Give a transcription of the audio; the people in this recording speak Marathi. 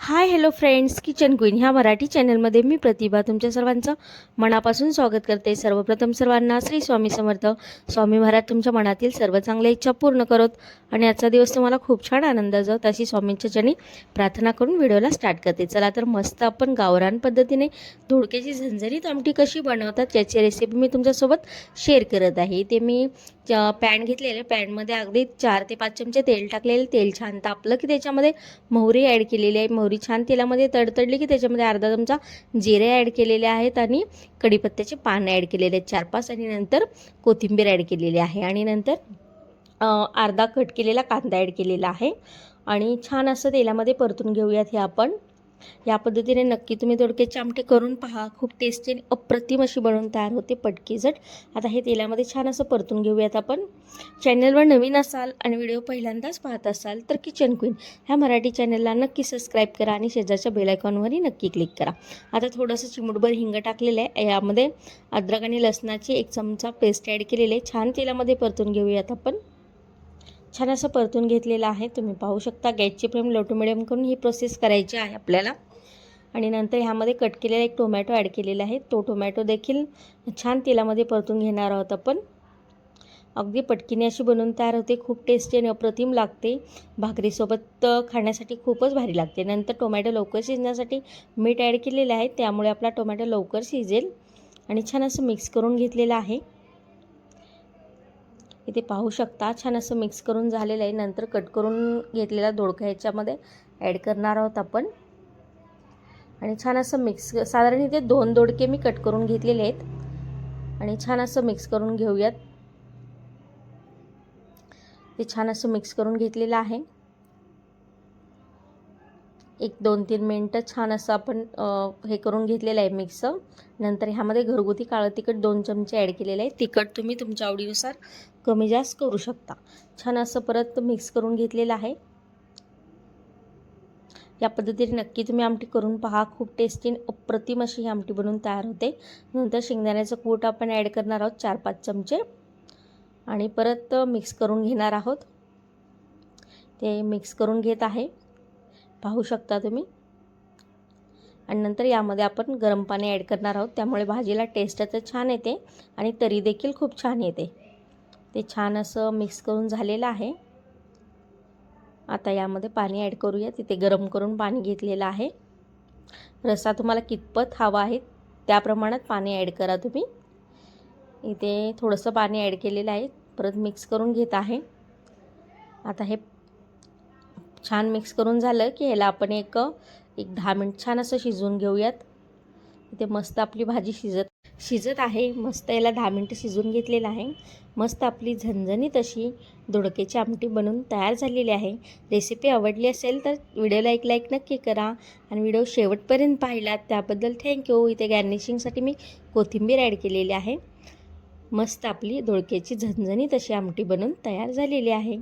Hi hello friends kitchen queen ह्या मराठी चॅनलमध्ये मी प्रतिभा. तुमच्या सर्वांचं मनापासून स्वागत करते. सर्वप्रथम सर्वांना श्री स्वामी समर्थ. स्वामी महाराज तुमच्या मनातील सर्व चांगल्या इच्छा पूर्ण करत आणि आजचा दिवस तुम्हाला खूप छान आनंद जात अशी स्वामींच्या चरणी प्रार्थना करून व्हिडिओला स्टार्ट करते. चला तर मस्त आपण गावरान पद्धतीने धुडक्याची झंझरीत आमटी कशी बनवतात याची रेसिपी मी तुमच्यासोबत शेअर करत आहे. ते मी पॅन घेतलेले पॅनमध्ये अगदी चार ते पाच चमचे तेल टाकलेले. तेल छान तापलं की त्याच्यामध्ये मोहरी ॲड केलेली आहे. मोहरी छान तेलामध्ये तडतडली की त्याच्यामध्ये अर्धा चमचा जिरे ॲड केलेले आहेत आणि कढीपत्त्याचे पान ॲड केलेले आहेत चार पाच आणि नंतर कोथिंबीर ॲड केलेली आहे आणि नंतर अर्धा कट केलेला कांदा ॲड केलेला आहे. आणि छान असं तेलामध्ये परतून घेऊयात हे आपण. या पद्धतीने नक्की तुम्ही दोडक्याची आमटे करून पहा. खूप टेस्टी आणि अप्रतिम अशी बनवून तयार होते पटकीझट आता हे तेलामध्ये छान असं परतून घेऊयात आपण. चॅनलवर नवीन असाल आणि व्हिडिओ पहिल्यांदाच पाहत असाल तर किचन क्वीन ह्या मराठी चॅनलला नक्की सबस्क्राईब करा आणि शेजारच्या बेलायकॉनवरही नक्की क्लिक करा. आता थोडंसं चिमुटभर हिंग टाकलेलं आहे. यामध्ये अद्रक आणि लसणाची एक चमचा पेस्ट ॲड केलेली आहे. छान तेलामध्ये परतून घेऊयात आपण. छान असं परतून घेतलेलं आहे. तुम्ही पाहू शकता गॅसची फ्लेम लो टू मिडियम करून ही प्रोसेस करायची आहे आपल्याला. आणि नंतर ह्यामध्ये कट केलेला एक टोमॅटो ॲड केलेला आहे. तो टोमॅटो देखील छान तेलामध्ये परतून घेणार आहोत आपण. अगदी पटकीने अशी बनवून तयार होते. खूप टेस्टी आणि अप्रतिम लागते. भाकरीसोबत खाण्यासाठी खूपच भारी लागते. नंतर टोमॅटो लवकर शिजण्यासाठी मीठ ॲड केलेलं आहे. त्यामुळे आपला टोमॅटो लवकर शिजेल. आणि छान असं मिक्स करून घेतलेलं आहे. इथे पाहू शकता. छान असं मिक्स करून झालेलं आहे. नंतर कट करून घेतलेला दोडका ह्याच्यामध्ये ॲड करणार आहोत आपण. आणि छान असं मिक्स साधारण इथे दोन दोडके मी कट करून घेतलेले आहेत. आणि छान असं मिक्स करून घेऊयात. ते छान असं मिक्स करून घेतलेलं आहे. एक दोन तीन मिनटं छान असं आपण हे करून घेतलेलं आहे मिक्स. नंतर ह्यामध्ये घरगुती काळं तिखट दोन चमचे ॲड केलेलं आहे. तिखट तुम्ही तुमच्या आवडीनुसार कमी जास्त करू शकता. छान असं परत मिक्स करून घेतलेलं आहे. या पद्धतीने नक्की तुम्ही आमटी करून पहा. खूप टेस्टी अप्रतिम अशी ही आमटी बनवून तयार होते. नंतर शेंगदाण्याचं कूट आपण ॲड करणार आहोत चार पाच चमचे. आणि परत मिक्स करून घेणार आहोत. ते मिक्स करून घेत आहे. पाहू शकता तुम्ही. आणि नंतर यामध्ये आपण गरम पाणी ॲड करणार आहोत. त्यामुळे भाजीला टेस्ट तर छान येते आणि तरी देखील खूप छान येते. ते छान असं मिक्स करून झालेलं आहे. आता यामध्ये पाणी ॲड करूया. तिथे गरम करून पाणी घेतलेलं आहे. रस्सा तुम्हाला कितपत हवा आहे त्या प्रमाणात पाणी ॲड करा तुम्ही. इथे थोडंसं पाणी ॲड केलेलं आहे. परत मिक्स करून घेत आहे. आता हे छान मिक्स करून झालं की ह्याला आपण एक एक दहा मिनिट छान असं शिजवून घेऊयात. इथे मस्त आपली भाजी शिजत शिजत आहे. मस्त याला दहा मिनटं शिजवून घेतलेलं आहे. मस्त आपली झणझणीत अशी दोडक्याची आमटी बनवून तयार झालेली आहे. रेसिपी आवडली असेल तर व्हिडिओला एक लाईक नक्की करा. आणि व्हिडिओ शेवटपर्यंत पाहिलात त्याबद्दल थँक्यू इथे गार्निशिंगसाठी मी कोथिंबीर ॲड केलेली आहे. मस्त आपली दोडक्याची झणझणीत अशी आमटी बनवून तयार झालेली आहे.